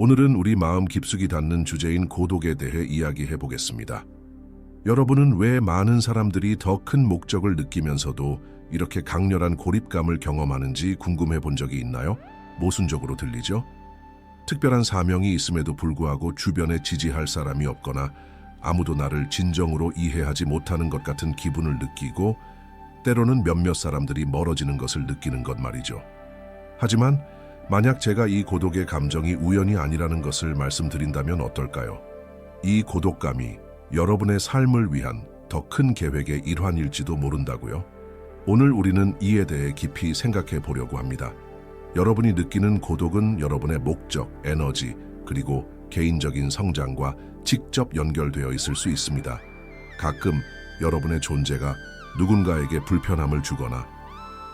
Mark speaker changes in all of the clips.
Speaker 1: 오늘은 우리 마음 깊숙이 닿는 주제인 고독에 대해 이야기해 보겠습니다. 여러분은 왜 많은 사람들이 더 큰 목적을 느끼면서도 이렇게 강렬한 고립감을 경험하는지 궁금해 본 적이 있나요? 모순적으로 들리죠? 특별한 사명이 있음에도 불구하고 주변에 지지할 사람이 없거나 아무도 나를 진정으로 이해하지 못하는 것 같은 기분을 느끼고 때로는 몇몇 사람들이 멀어지는 것을 느끼는 것 말이죠. 하지만 만약 제가 이 고독의 감정이 우연이 아니라는 것을 말씀드린다면 어떨까요? 이 고독감이 여러분의 삶을 위한 더 큰 계획의 일환일지도 모른다고요. 오늘 우리는 이에 대해 깊이 생각해 보려고 합니다. 여러분이 느끼는 고독은 여러분의 목적, 에너지, 그리고 개인적인 성장과 직접 연결되어 있을 수 있습니다. 가끔 여러분의 존재가 누군가에게 불편함을 주거나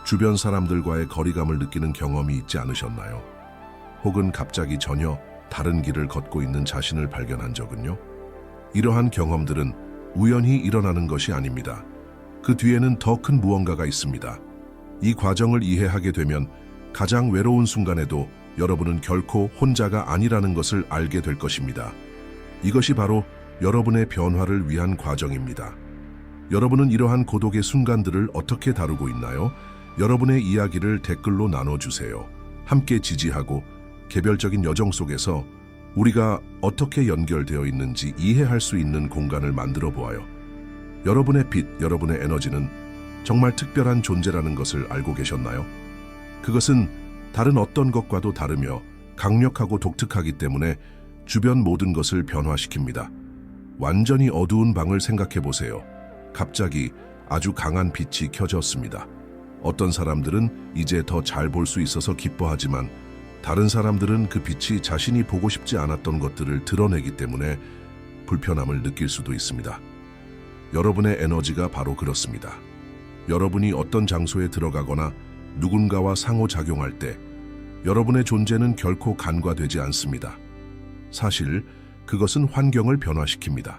Speaker 1: 주변 사람들과의 거리감을 느끼는 경험이 있지 않으셨나요? 혹은 갑자기 전혀 다른 길을 걷고 있는 자신을 발견한 적은요? 이러한 경험들은 우연히 일어나는 것이 아닙니다. 그 뒤에는 더 큰 무언가가 있습니다. 이 과정을 이해하게 되면 가장 외로운 순간에도 여러분은 결코 혼자가 아니라는 것을 알게 될 것입니다. 이것이 바로 여러분의 변화를 위한 과정입니다. 여러분은 이러한 고독의 순간들을 어떻게 다루고 있나요? 여러분의 이야기를 댓글로 나눠주세요. 함께 지지하고 개별적인 여정 속에서 우리가 어떻게 연결되어 있는지 이해할 수 있는 공간을 만들어 보아요. 여러분의 빛, 여러분의 에너지는 정말 특별한 존재라는 것을 알고 계셨나요? 그것은 다른 어떤 것과도 다르며 강력하고 독특하기 때문에 주변 모든 것을 변화시킵니다. 완전히 어두운 방을 생각해 보세요. 갑자기 아주 강한 빛이 켜졌습니다. 어떤 사람들은 이제 더 잘 볼 수 있어서 기뻐하지만 다른 사람들은 그 빛이 자신이 보고 싶지 않았던 것들을 드러내기 때문에 불편함을 느낄 수도 있습니다. 여러분의 에너지가 바로 그렇습니다. 여러분이 어떤 장소에 들어가거나 누군가와 상호작용할 때 여러분의 존재는 결코 간과되지 않습니다. 사실 그것은 환경을 변화시킵니다.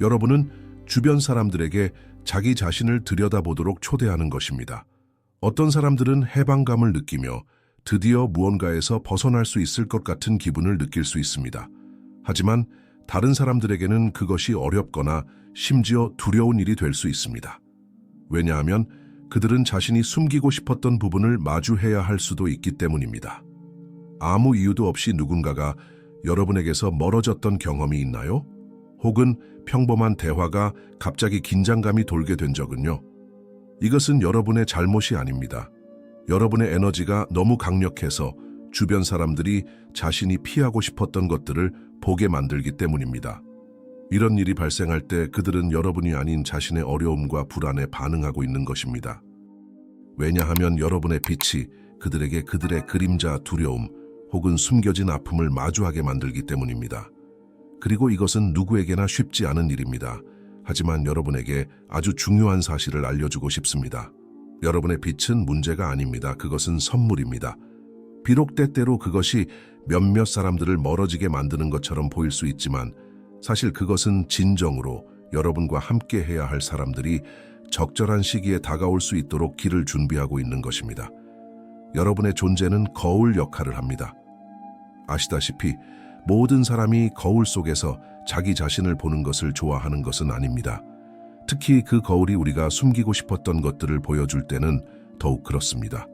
Speaker 1: 여러분은 주변 사람들에게 자기 자신을 들여다보도록 초대하는 것입니다. 어떤 사람들은 해방감을 느끼며 드디어 무언가에서 벗어날 수 있을 것 같은 기분을 느낄 수 있습니다. 하지만 다른 사람들에게는 그것이 어렵거나 심지어 두려운 일이 될 수 있습니다. 왜냐하면 그들은 자신이 숨기고 싶었던 부분을 마주해야 할 수도 있기 때문입니다. 아무 이유도 없이 누군가가 여러분에게서 멀어졌던 경험이 있나요? 혹은 평범한 대화가 갑자기 긴장감이 돌게 된 적은요? 이것은 여러분의 잘못이 아닙니다. 여러분의 에너지가 너무 강력해서 주변 사람들이 자신이 피하고 싶었던 것들을 보게 만들기 때문입니다. 이런 일이 발생할 때 그들은 여러분이 아닌 자신의 어려움과 불안에 반응하고 있는 것입니다. 왜냐하면 여러분의 빛이 그들에게 그들의 그림자 두려움 혹은 숨겨진 아픔을 마주하게 만들기 때문입니다. 그리고 이것은 누구에게나 쉽지 않은 일입니다. 하지만 여러분에게 아주 중요한 사실을 알려주고 싶습니다. 여러분의 빛은 문제가 아닙니다. 그것은 선물입니다. 비록 때때로 그것이 몇몇 사람들을 멀어지게 만드는 것처럼 보일 수 있지만 사실 그것은 진정으로 여러분과 함께 해야 할 사람들이 적절한 시기에 다가올 수 있도록 길을 준비하고 있는 것입니다. 여러분의 존재는 거울 역할을 합니다. 아시다시피 모든 사람이 거울 속에서 자기 자신을 보는 것을 좋아하는 것은 아닙니다. 특히 그 거울이 우리가 숨기고 싶었던 것들을 보여줄 때는 더욱 그렇습니다.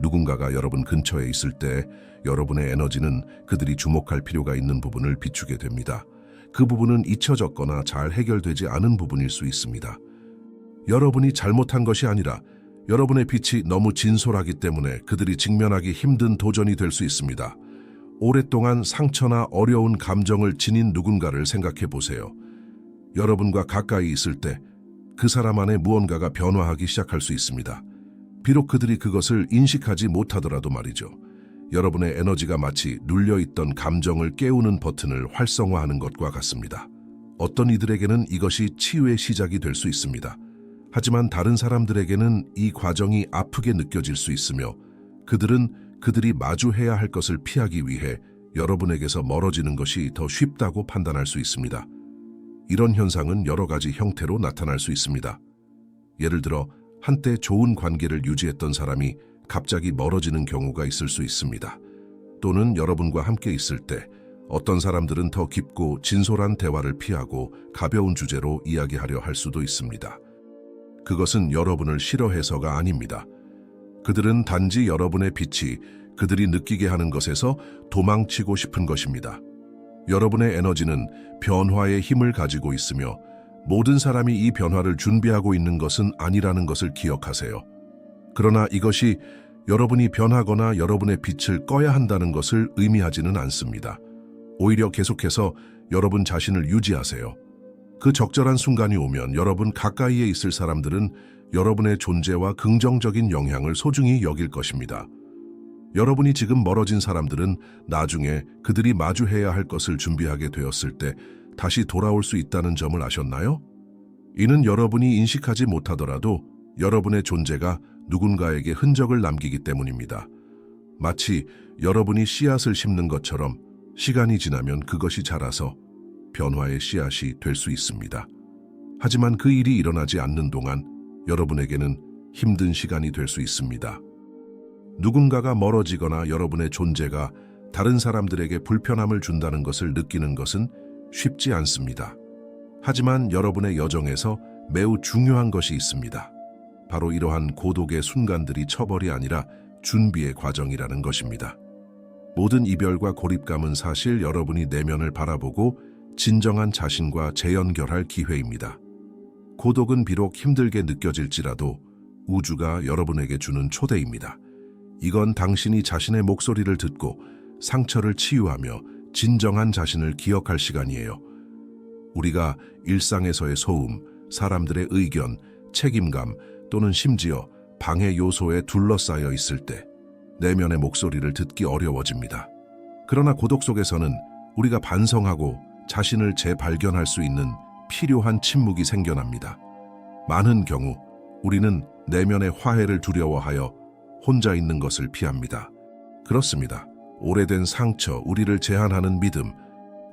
Speaker 1: 누군가가 여러분 근처에 있을 때 여러분의 에너지는 그들이 주목할 필요가 있는 부분을 비추게 됩니다. 그 부분은 잊혀졌거나 잘 해결되지 않은 부분일 수 있습니다. 여러분이 잘못한 것이 아니라 여러분의 빛이 너무 진솔하기 때문에 그들이 직면하기 힘든 도전이 될 수 있습니다. 오랫동안 상처나 어려운 감정을 지닌 누군가를 생각해 보세요. 여러분과 가까이 있을 때 그 사람 안에 무언가가 변화하기 시작할 수 있습니다. 비록 그들이 그것을 인식하지 못하더라도 말이죠. 여러분의 에너지가 마치 눌려있던 감정을 깨우는 버튼을 활성화하는 것과 같습니다. 어떤 이들에게는 이것이 치유의 시작이 될 수 있습니다. 하지만 다른 사람들에게는 이 과정이 아프게 느껴질 수 있으며 그들은 그들이 마주해야 할 것을 피하기 위해 여러분에게서 멀어지는 것이 더 쉽다고 판단할 수 있습니다. 이런 현상은 여러 가지 형태로 나타날 수 있습니다. 예를 들어 한때 좋은 관계를 유지했던 사람이 갑자기 멀어지는 경우가 있을 수 있습니다. 또는 여러분과 함께 있을 때 어떤 사람들은 더 깊고 진솔한 대화를 피하고 가벼운 주제로 이야기하려 할 수도 있습니다. 그것은 여러분을 싫어해서가 아닙니다. 그들은 단지 여러분의 빛이 그들이 느끼게 하는 것에서 도망치고 싶은 것입니다. 여러분의 에너지는 변화의 힘을 가지고 있으며 모든 사람이 이 변화를 준비하고 있는 것은 아니라는 것을 기억하세요. 그러나 이것이 여러분이 변하거나 여러분의 빛을 꺼야 한다는 것을 의미하지는 않습니다. 오히려 계속해서 여러분 자신을 유지하세요. 그 적절한 순간이 오면 여러분 가까이에 있을 사람들은 여러분의 존재와 긍정적인 영향을 소중히 여길 것입니다. 여러분이 지금 멀어진 사람들은 나중에 그들이 마주해야 할 것을 준비하게 되었을 때 다시 돌아올 수 있다는 점을 아셨나요? 이는 여러분이 인식하지 못하더라도 여러분의 존재가 누군가에게 흔적을 남기기 때문입니다. 마치 여러분이 씨앗을 심는 것처럼 시간이 지나면 그것이 자라서 변화의 씨앗이 될 수 있습니다. 하지만 그 일이 일어나지 않는 동안 여러분에게는 힘든 시간이 될 수 있습니다. 누군가가 멀어지거나 여러분의 존재가 다른 사람들에게 불편함을 준다는 것을 느끼는 것은 쉽지 않습니다. 하지만 여러분의 여정에서 매우 중요한 것이 있습니다. 바로 이러한 고독의 순간들이 처벌이 아니라 준비의 과정이라는 것입니다. 모든 이별과 고립감은 사실 여러분이 내면을 바라보고 진정한 자신과 재연결할 기회입니다. 고독은 비록 힘들게 느껴질지라도 우주가 여러분에게 주는 초대입니다. 이건 당신이 자신의 목소리를 듣고 상처를 치유하며 진정한 자신을 기억할 시간이에요. 우리가 일상에서의 소음, 사람들의 의견, 책임감 또는 심지어 방해 요소에 둘러싸여 있을 때 내면의 목소리를 듣기 어려워집니다. 그러나 고독 속에서는 우리가 반성하고 자신을 재발견할 수 있는 필요한 침묵이 생겨납니다. 많은 경우 우리는 내면의 화해를 두려워하여 혼자 있는 것을 피합니다. 그렇습니다. 오래된 상처, 우리를 제한하는 믿음,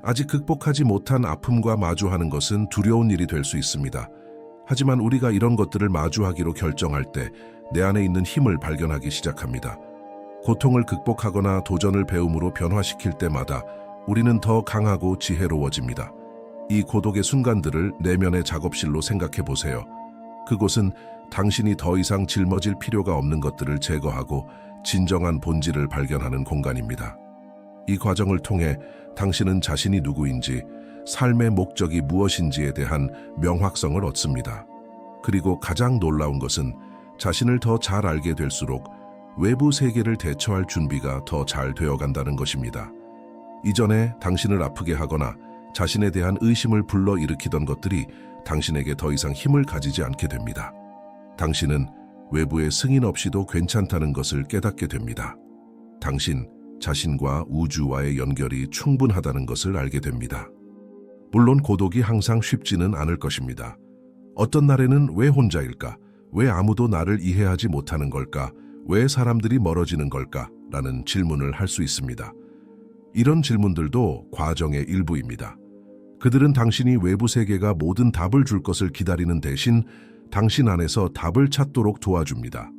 Speaker 1: 아직 극복하지 못한 아픔과 마주하는 것은 두려운 일이 될 수 있습니다. 하지만 우리가 이런 것들을 마주하기로 결정할 때 내 안에 있는 힘을 발견하기 시작합니다. 고통을 극복하거나 도전을 배움으로 변화시킬 때마다 우리는 더 강하고 지혜로워집니다. 이 고독의 순간들을 내면의 작업실로 생각해 보세요. 그곳은 당신이 더 이상 짊어질 필요가 없는 것들을 제거하고 진정한 본질을 발견하는 공간입니다. 이 과정을 통해 당신은 자신이 누구인지, 삶의 목적이 무엇인지에 대한 명확성을 얻습니다. 그리고 가장 놀라운 것은 자신을 더 잘 알게 될수록 외부 세계를 대처할 준비가 더 잘 되어 간다는 것입니다. 이전에 당신을 아프게 하거나 자신에 대한 의심을 불러일으키던 것들이 당신에게 더 이상 힘을 가지지 않게 됩니다. 당신은 외부의 승인 없이도 괜찮다는 것을 깨닫게 됩니다. 당신 자신과 우주와의 연결이 충분하다는 것을 알게 됩니다. 물론 고독이 항상 쉽지는 않을 것입니다. 어떤 날에는 왜 혼자일까? 왜 아무도 나를 이해하지 못하는 걸까? 왜 사람들이 멀어지는 걸까? 라는 질문을 할 수 있습니다. 이런 질문들도 과정의 일부입니다. 그들은 당신이 외부 세계가 모든 답을 줄 것을 기다리는 대신 당신 안에서 답을 찾도록 도와줍니다.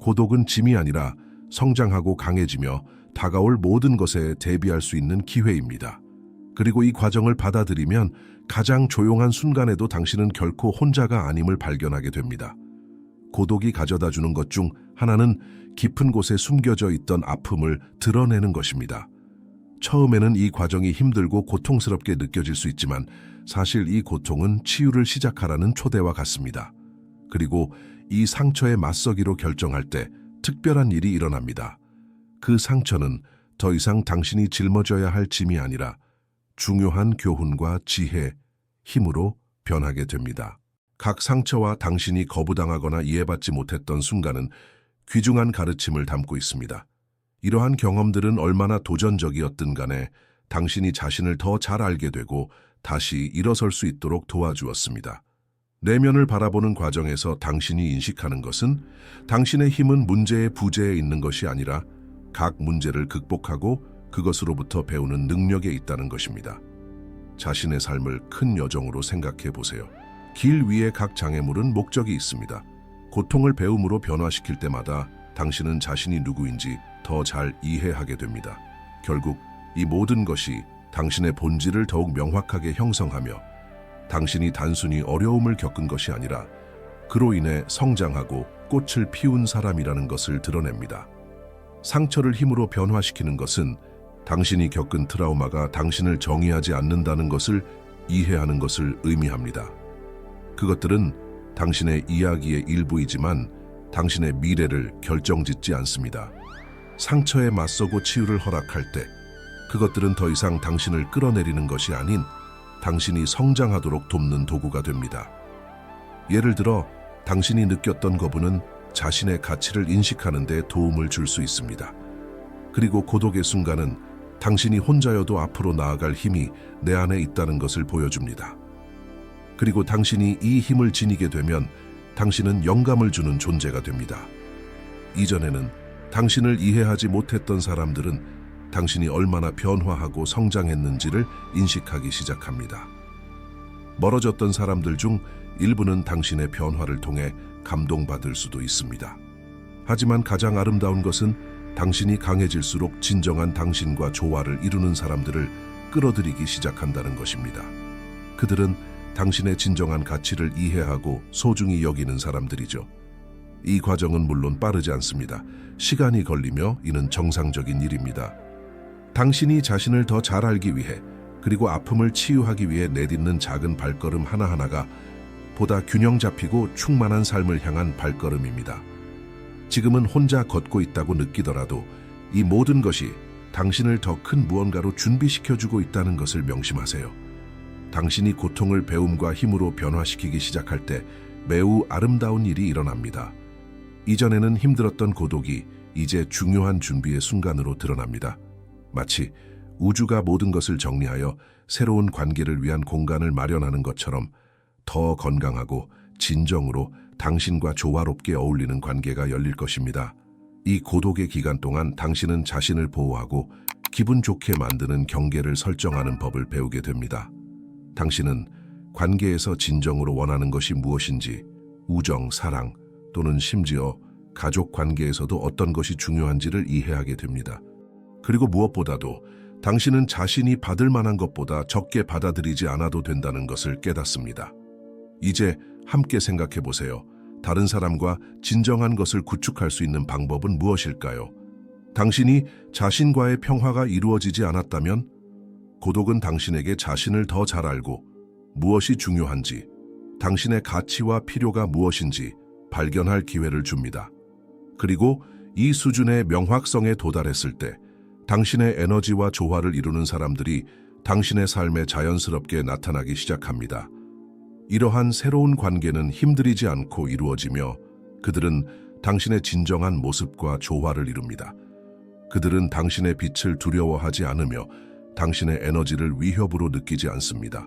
Speaker 1: 고독은 짐이 아니라 성장하고 강해지며 다가올 모든 것에 대비할 수 있는 기회입니다. 그리고 이 과정을 받아들이면 가장 조용한 순간에도 당신은 결코 혼자가 아님을 발견하게 됩니다. 고독이 가져다 주는 것 중 하나는 깊은 곳에 숨겨져 있던 아픔을 드러내는 것입니다. 처음에는 이 과정이 힘들고 고통스럽게 느껴질 수 있지만 사실 이 고통은 치유를 시작하라는 초대와 같습니다. 그리고 이 상처에 맞서기로 결정할 때 특별한 일이 일어납니다. 그 상처는 더 이상 당신이 짊어져야 할 짐이 아니라 중요한 교훈과 지혜, 힘으로 변하게 됩니다. 각 상처와 당신이 거부당하거나 이해받지 못했던 순간은 귀중한 가르침을 담고 있습니다. 이러한 경험들은 얼마나 도전적이었든 간에 당신이 자신을 더 잘 알게 되고 다시 일어설 수 있도록 도와주었습니다. 내면을 바라보는 과정에서 당신이 인식하는 것은 당신의 힘은 문제의 부재에 있는 것이 아니라 각 문제를 극복하고 그것으로부터 배우는 능력에 있다는 것입니다. 자신의 삶을 큰 여정으로 생각해 보세요. 길 위에 각 장애물은 목적이 있습니다. 고통을 배움으로 변화시킬 때마다 당신은 자신이 누구인지 더 잘 이해하게 됩니다. 결국 이 모든 것이 당신의 본질을 더욱 명확하게 형성하며 당신이 단순히 어려움을 겪은 것이 아니라 그로 인해 성장하고 꽃을 피운 사람이라는 것을 드러냅니다. 상처를 힘으로 변화시키는 것은 당신이 겪은 트라우마가 당신을 정의하지 않는다는 것을 이해하는 것을 의미합니다. 그것들은 당신의 이야기의 일부이지만 당신의 미래를 결정짓지 않습니다. 상처에 맞서고 치유를 허락할 때 그것들은 더 이상 당신을 끌어내리는 것이 아닌 당신이 성장하도록 돕는 도구가 됩니다. 예를 들어 당신이 느꼈던 거부는 자신의 가치를 인식하는 데 도움을 줄 수 있습니다. 그리고 고독의 순간은 당신이 혼자여도 앞으로 나아갈 힘이 내 안에 있다는 것을 보여줍니다. 그리고 당신이 이 힘을 지니게 되면 당신은 영감을 주는 존재가 됩니다. 이전에는 당신을 이해하지 못했던 사람들은 당신이 얼마나 변화하고 성장했는지를 인식하기 시작합니다. 멀어졌던 사람들 중 일부는 당신의 변화를 통해 감동받을 수도 있습니다. 하지만 가장 아름다운 것은 당신이 강해질수록 진정한 당신과 조화를 이루는 사람들을 끌어들이기 시작한다는 것입니다. 그들은 당신의 진정한 가치를 이해하고 소중히 여기는 사람들이죠. 이 과정은 물론 빠르지 않습니다. 시간이 걸리며 이는 정상적인 일입니다. 당신이 자신을 더 잘 알기 위해 그리고 아픔을 치유하기 위해 내딛는 작은 발걸음 하나하나가 보다 균형 잡히고 충만한 삶을 향한 발걸음입니다. 지금은 혼자 걷고 있다고 느끼더라도 이 모든 것이 당신을 더 큰 무언가로 준비시켜주고 있다는 것을 명심하세요. 당신이 고통을 배움과 힘으로 변화시키기 시작할 때 매우 아름다운 일이 일어납니다. 이전에는 힘들었던 고독이 이제 중요한 준비의 순간으로 드러납니다. 마치 우주가 모든 것을 정리하여 새로운 관계를 위한 공간을 마련하는 것처럼 더 건강하고 진정으로 당신과 조화롭게 어울리는 관계가 열릴 것입니다. 이 고독의 기간 동안 당신은 자신을 보호하고 기분 좋게 만드는 경계를 설정하는 법을 배우게 됩니다. 당신은 관계에서 진정으로 원하는 것이 무엇인지, 우정, 사랑 또는 심지어 가족 관계에서도 어떤 것이 중요한지를 이해하게 됩니다. 그리고 무엇보다도 당신은 자신이 받을 만한 것보다 적게 받아들이지 않아도 된다는 것을 깨닫습니다. 이제 함께 생각해 보세요. 다른 사람과 진정한 것을 구축할 수 있는 방법은 무엇일까요? 당신이 자신과의 평화가 이루어지지 않았다면 고독은 당신에게 자신을 더 잘 알고 무엇이 중요한지, 당신의 가치와 필요가 무엇인지 발견할 기회를 줍니다. 그리고 이 수준의 명확성에 도달했을 때 당신의 에너지와 조화를 이루는 사람들이 당신의 삶에 자연스럽게 나타나기 시작합니다. 이러한 새로운 관계는 힘들이지 않고 이루어지며 그들은 당신의 진정한 모습과 조화를 이룹니다. 그들은 당신의 빛을 두려워하지 않으며 당신의 에너지를 위협으로 느끼지 않습니다.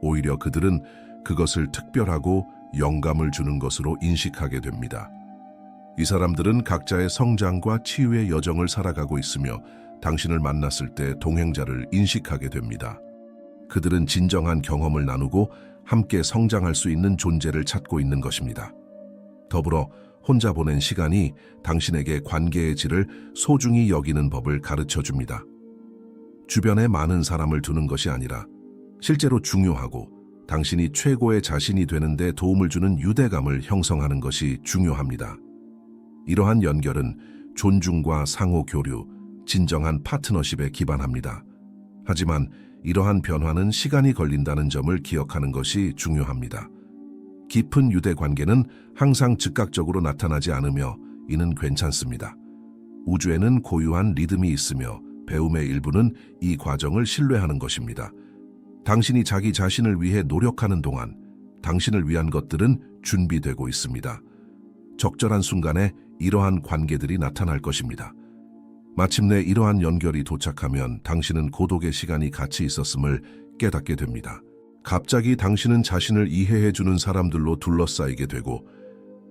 Speaker 1: 오히려 그들은 그것을 특별하고 영감을 주는 것으로 인식하게 됩니다. 이 사람들은 각자의 성장과 치유의 여정을 살아가고 있으며 당신을 만났을 때 동행자를 인식하게 됩니다. 그들은 진정한 경험을 나누고 함께 성장할 수 있는 존재를 찾고 있는 것입니다. 더불어 혼자 보낸 시간이 당신에게 관계의 질을 소중히 여기는 법을 가르쳐 줍니다. 주변에 많은 사람을 두는 것이 아니라 실제로 중요하고 당신이 최고의 자신이 되는데 도움을 주는 유대감을 형성하는 것이 중요합니다. 이러한 연결은 존중과 상호 교류, 진정한 파트너십에 기반합니다. 하지만 이러한 변화는 시간이 걸린다는 점을 기억하는 것이 중요합니다. 깊은 유대 관계는 항상 즉각적으로 나타나지 않으며 이는 괜찮습니다. 우주에는 고유한 리듬이 있으며 배움의 일부는 이 과정을 신뢰하는 것입니다. 당신이 자기 자신을 위해 노력하는 동안 당신을 위한 것들은 준비되고 있습니다. 적절한 순간에 이러한 관계들이 나타날 것입니다. 마침내 이러한 연결이 도착하면 당신은 고독의 시간이 같이 있었음을 깨닫게 됩니다. 갑자기 당신은 자신을 이해해주는 사람들로 둘러싸이게 되고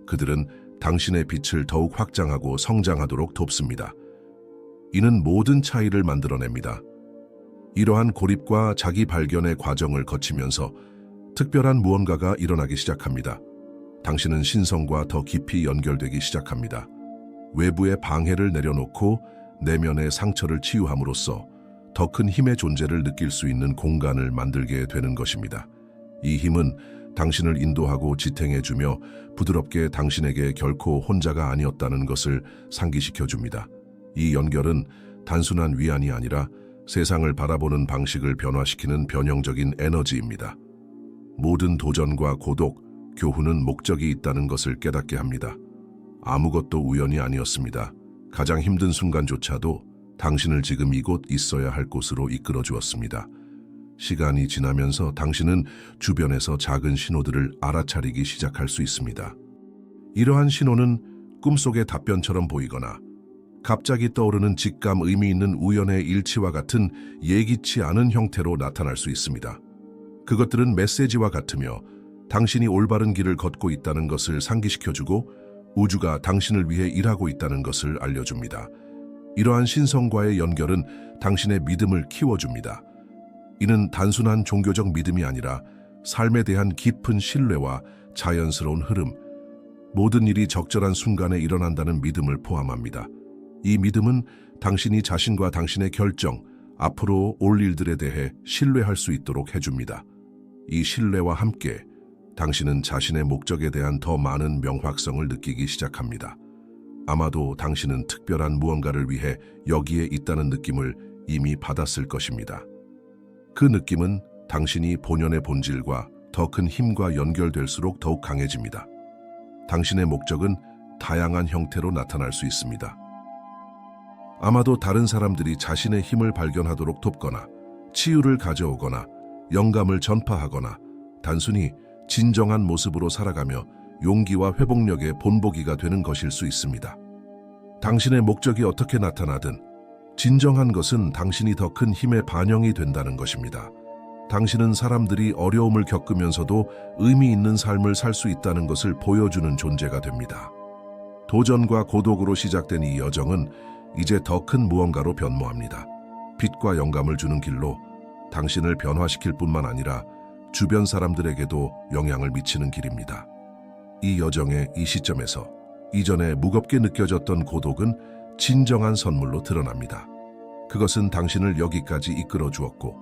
Speaker 1: 그들은 당신의 빛을 더욱 확장하고 성장하도록 돕습니다. 이는 모든 차이를 만들어냅니다. 이러한 고립과 자기 발견의 과정을 거치면서 특별한 무언가가 일어나기 시작합니다. 당신은 신성과 더 깊이 연결되기 시작합니다. 외부의 방해를 내려놓고 내면의 상처를 치유함으로써 더 큰 힘의 존재를 느낄 수 있는 공간을 만들게 되는 것입니다. 이 힘은 당신을 인도하고 지탱해주며 부드럽게 당신에게 결코 혼자가 아니었다는 것을 상기시켜 줍니다. 이 연결은 단순한 위안이 아니라 세상을 바라보는 방식을 변화시키는 변형적인 에너지입니다. 모든 도전과 고독, 교훈은 목적이 있다는 것을 깨닫게 합니다. 아무것도 우연이 아니었습니다. 가장 힘든 순간조차도 당신을 지금 이곳 있어야 할 곳으로 이끌어 주었습니다. 시간이 지나면서 당신은 주변에서 작은 신호들을 알아차리기 시작할 수 있습니다. 이러한 신호는 꿈속의 답변처럼 보이거나 갑자기 떠오르는 직감 의미 있는 우연의 일치와 같은 예기치 않은 형태로 나타날 수 있습니다. 그것들은 메시지와 같으며 당신이 올바른 길을 걷고 있다는 것을 상기시켜주고 우주가 당신을 위해 일하고 있다는 것을 알려줍니다. 이러한 신성과의 연결은 당신의 믿음을 키워줍니다. 이는 단순한 종교적 믿음이 아니라 삶에 대한 깊은 신뢰와 자연스러운 흐름, 모든 일이 적절한 순간에 일어난다는 믿음을 포함합니다. 이 믿음은 당신이 자신과 당신의 결정, 앞으로 올 일들에 대해 신뢰할 수 있도록 해줍니다. 이 신뢰와 함께 당신은 자신의 목적에 대한 더 많은 명확성을 느끼기 시작합니다. 아마도 당신은 특별한 무언가를 위해 여기에 있다는 느낌을 이미 받았을 것입니다. 그 느낌은 당신이 본연의 본질과 더 큰 힘과 연결될수록 더욱 강해집니다. 당신의 목적은 다양한 형태로 나타날 수 있습니다. 아마도 다른 사람들이 자신의 힘을 발견하도록 돕거나 치유를 가져오거나 영감을 전파하거나 단순히 진정한 모습으로 살아가며 용기와 회복력의 본보기가 되는 것일 수 있습니다. 당신의 목적이 어떻게 나타나든 진정한 것은 당신이 더 큰 힘의 반영이 된다는 것입니다. 당신은 사람들이 어려움을 겪으면서도 의미 있는 삶을 살 수 있다는 것을 보여주는 존재가 됩니다. 도전과 고독으로 시작된 이 여정은 이제 더 큰 무언가로 변모합니다. 빛과 영감을 주는 길로 당신을 변화시킬 뿐만 아니라 주변 사람들에게도 영향을 미치는 길입니다. 이 여정의 이 시점에서 이전에 무겁게 느껴졌던 고독은 진정한 선물로 드러납니다. 그것은 당신을 여기까지 이끌어 주었고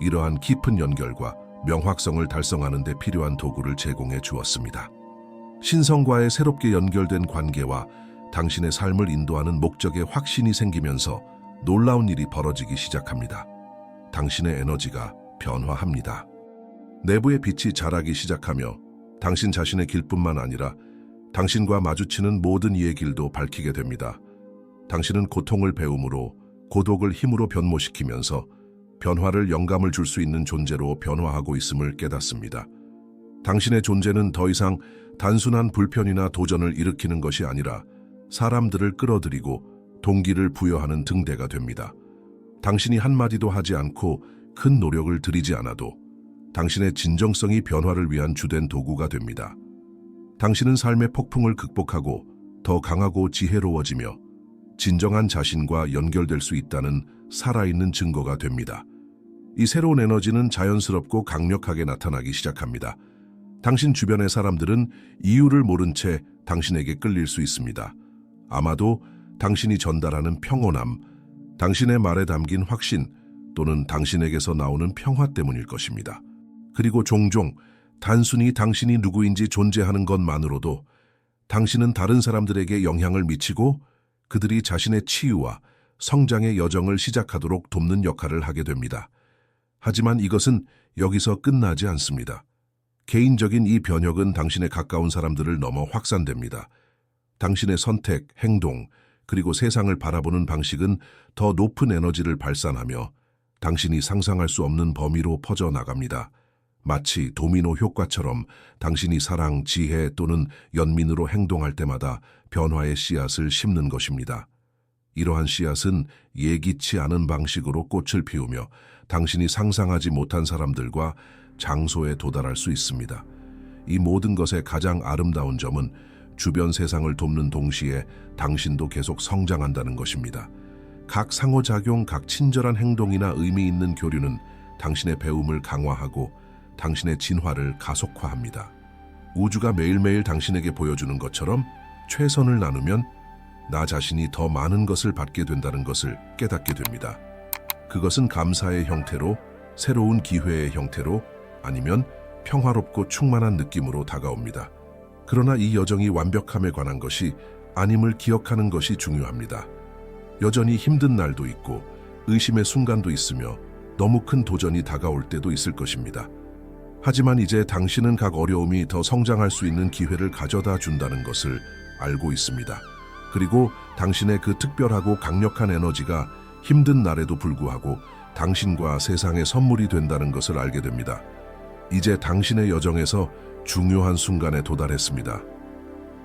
Speaker 1: 이러한 깊은 연결과 명확성을 달성하는 데 필요한 도구를 제공해 주었습니다. 신성과의 새롭게 연결된 관계와 당신의 삶을 인도하는 목적에 확신이 생기면서 놀라운 일이 벌어지기 시작합니다. 당신의 에너지가 변화합니다. 내부의 빛이 자라기 시작하며 당신 자신의 길뿐만 아니라 당신과 마주치는 모든 이의 길도 밝히게 됩니다. 당신은 고통을 배움으로 고독을 힘으로 변모시키면서 변화를 영감을 줄 수 있는 존재로 변화하고 있음을 깨닫습니다. 당신의 존재는 더 이상 단순한 불편이나 도전을 일으키는 것이 아니라 사람들을 끌어들이고 동기를 부여하는 등대가 됩니다. 당신이 한마디도 하지 않고 큰 노력을 들이지 않아도 당신의 진정성이 변화를 위한 주된 도구가 됩니다. 당신은 삶의 폭풍을 극복하고 더 강하고 지혜로워지며 진정한 자신과 연결될 수 있다는 살아있는 증거가 됩니다. 이 새로운 에너지는 자연스럽고 강력하게 나타나기 시작합니다. 당신 주변의 사람들은 이유를 모른 채 당신에게 끌릴 수 있습니다. 아마도 당신이 전달하는 평온함, 당신의 말에 담긴 확신 또는 당신에게서 나오는 평화 때문일 것입니다. 그리고 종종 단순히 당신이 누구인지 존재하는 것만으로도 당신은 다른 사람들에게 영향을 미치고 그들이 자신의 치유와 성장의 여정을 시작하도록 돕는 역할을 하게 됩니다. 하지만 이것은 여기서 끝나지 않습니다. 개인적인 이 변혁은 당신의 가까운 사람들을 넘어 확산됩니다. 당신의 선택, 행동, 그리고 세상을 바라보는 방식은 더 높은 에너지를 발산하며 당신이 상상할 수 없는 범위로 퍼져나갑니다. 마치 도미노 효과처럼 당신이 사랑, 지혜 또는 연민으로 행동할 때마다 변화의 씨앗을 심는 것입니다. 이러한 씨앗은 예기치 않은 방식으로 꽃을 피우며 당신이 상상하지 못한 사람들과 장소에 도달할 수 있습니다. 이 모든 것의 가장 아름다운 점은 주변 세상을 돕는 동시에 당신도 계속 성장한다는 것입니다. 각 상호작용, 각 친절한 행동이나 의미 있는 교류는 당신의 배움을 강화하고 당신의 진화를 가속화합니다. 우주가 매일매일 당신에게 보여주는 것처럼 최선을 나누면 나 자신이 더 많은 것을 받게 된다는 것을 깨닫게 됩니다. 그것은 감사의 형태로, 새로운 기회의 형태로, 아니면 평화롭고 충만한 느낌으로 다가옵니다. 그러나 이 여정이 완벽함에 관한 것이 아님을 기억하는 것이 중요합니다. 여전히 힘든 날도 있고 의심의 순간도 있으며 너무 큰 도전이 다가올 때도 있을 것입니다. 하지만 이제 당신은 각 어려움이 더 성장할 수 있는 기회를 가져다 준다는 것을 알고 있습니다. 그리고 당신의 그 특별하고 강력한 에너지가 힘든 날에도 불구하고 당신과 세상의 선물이 된다는 것을 알게 됩니다. 이제 당신의 여정에서 중요한 순간에 도달했습니다.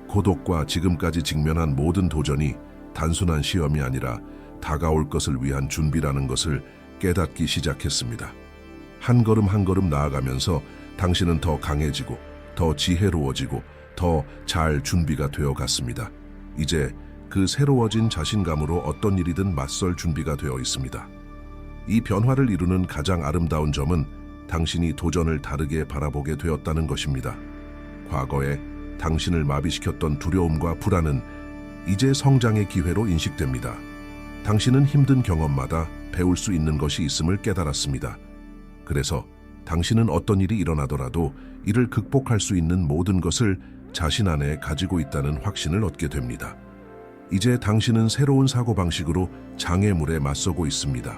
Speaker 1: 고독과 지금까지 직면한 모든 도전이 단순한 시험이 아니라 다가올 것을 위한 준비라는 것을 깨닫기 시작했습니다. 한 걸음 한 걸음 나아가면서 당신은 더 강해지고 더 지혜로워지고 더 잘 준비가 되어 갔습니다. 이제 그 새로워진 자신감으로 어떤 일이든 맞설 준비가 되어 있습니다. 이 변화를 이루는 가장 아름다운 점은 당신이 도전을 다르게 바라보게 되었다는 것입니다. 과거에 당신을 마비시켰던 두려움과 불안은 이제 성장의 기회로 인식됩니다. 당신은 힘든 경험마다 배울 수 있는 것이 있음을 깨달았습니다. 그래서 당신은 어떤 일이 일어나더라도 이를 극복할 수 있는 모든 것을 자신 안에 가지고 있다는 확신을 얻게 됩니다. 이제 당신은 새로운 사고방식으로 장애물에 맞서고 있습니다.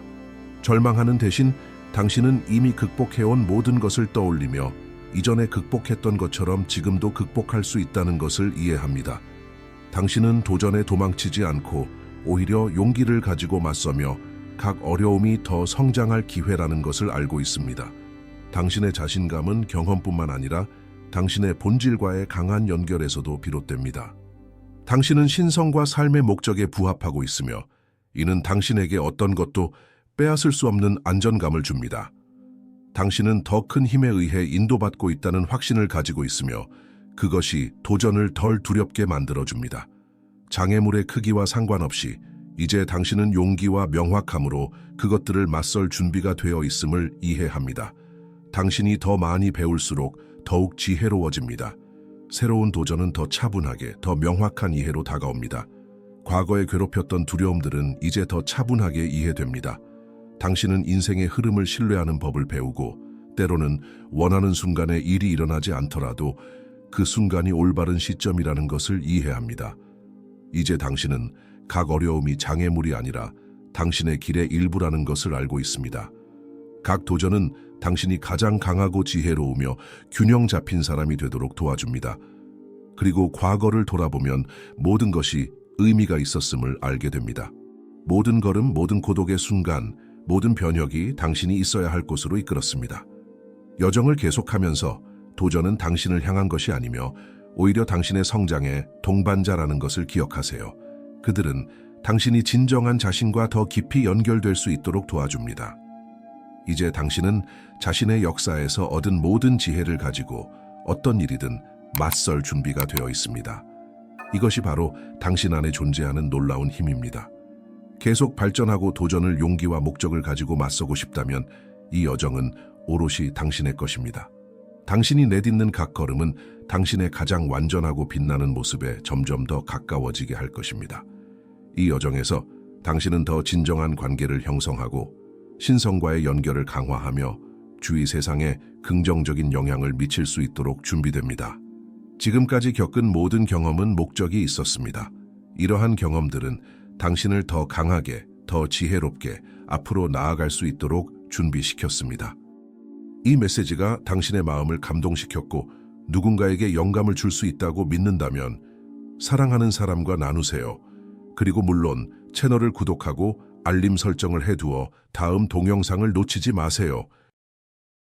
Speaker 1: 절망하는 대신 당신은 이미 극복해온 모든 것을 떠올리며 이전에 극복했던 것처럼 지금도 극복할 수 있다는 것을 이해합니다. 당신은 도전에 도망치지 않고 오히려 용기를 가지고 맞서며 각 어려움이 더 성장할 기회라는 것을 알고 있습니다. 당신의 자신감은 경험뿐만 아니라 당신의 본질과의 강한 연결에서도 비롯됩니다. 당신은 신성과 삶의 목적에 부합하고 있으며 이는 당신에게 어떤 것도 빼앗을 수 없는 안전감을 줍니다. 당신은 더 큰 힘에 의해 인도받고 있다는 확신을 가지고 있으며 그것이 도전을 덜 두렵게 만들어줍니다. 장애물의 크기와 상관없이 이제 당신은 용기와 명확함으로 그것들을 맞설 준비가 되어 있음을 이해합니다. 당신이 더 많이 배울수록 더욱 지혜로워집니다. 새로운 도전은 더 차분하게, 더 명확한 이해로 다가옵니다. 과거에 괴롭혔던 두려움들은 이제 더 차분하게 이해됩니다. 당신은 인생의 흐름을 신뢰하는 법을 배우고 때로는 원하는 순간에 일이 일어나지 않더라도 그 순간이 올바른 시점이라는 것을 이해합니다. 이제 당신은 각 어려움이 장애물이 아니라 당신의 길의 일부라는 것을 알고 있습니다. 각 도전은 당신이 가장 강하고 지혜로우며 균형 잡힌 사람이 되도록 도와줍니다. 그리고 과거를 돌아보면 모든 것이 의미가 있었음을 알게 됩니다. 모든 걸음, 모든 고독의 순간, 모든 변혁이 당신이 있어야 할 곳으로 이끌었습니다. 여정을 계속하면서 도전은 당신을 향한 것이 아니며 오히려 당신의 성장의 동반자라는 것을 기억하세요. 그들은 당신이 진정한 자신과 더 깊이 연결될 수 있도록 도와줍니다. 이제 당신은 자신의 역사에서 얻은 모든 지혜를 가지고 어떤 일이든 맞설 준비가 되어 있습니다. 이것이 바로 당신 안에 존재하는 놀라운 힘입니다. 계속 발전하고 도전을 용기와 목적을 가지고 맞서고 싶다면 이 여정은 오롯이 당신의 것입니다. 당신이 내딛는 각 걸음은 당신의 가장 완전하고 빛나는 모습에 점점 더 가까워지게 할 것입니다. 이 여정에서 당신은 더 진정한 관계를 형성하고 신성과의 연결을 강화하며 주위 세상에 긍정적인 영향을 미칠 수 있도록 준비됩니다. 지금까지 겪은 모든 경험은 목적이 있었습니다. 이러한 경험들은 당신을 더 강하게, 더 지혜롭게 앞으로 나아갈 수 있도록 준비시켰습니다. 이 메시지가 당신의 마음을 감동시켰고 누군가에게 영감을 줄 수 있다고 믿는다면 사랑하는 사람과 나누세요. 그리고 물론 채널을 구독하고 알림 설정을 해두어 다음 동영상을 놓치지 마세요.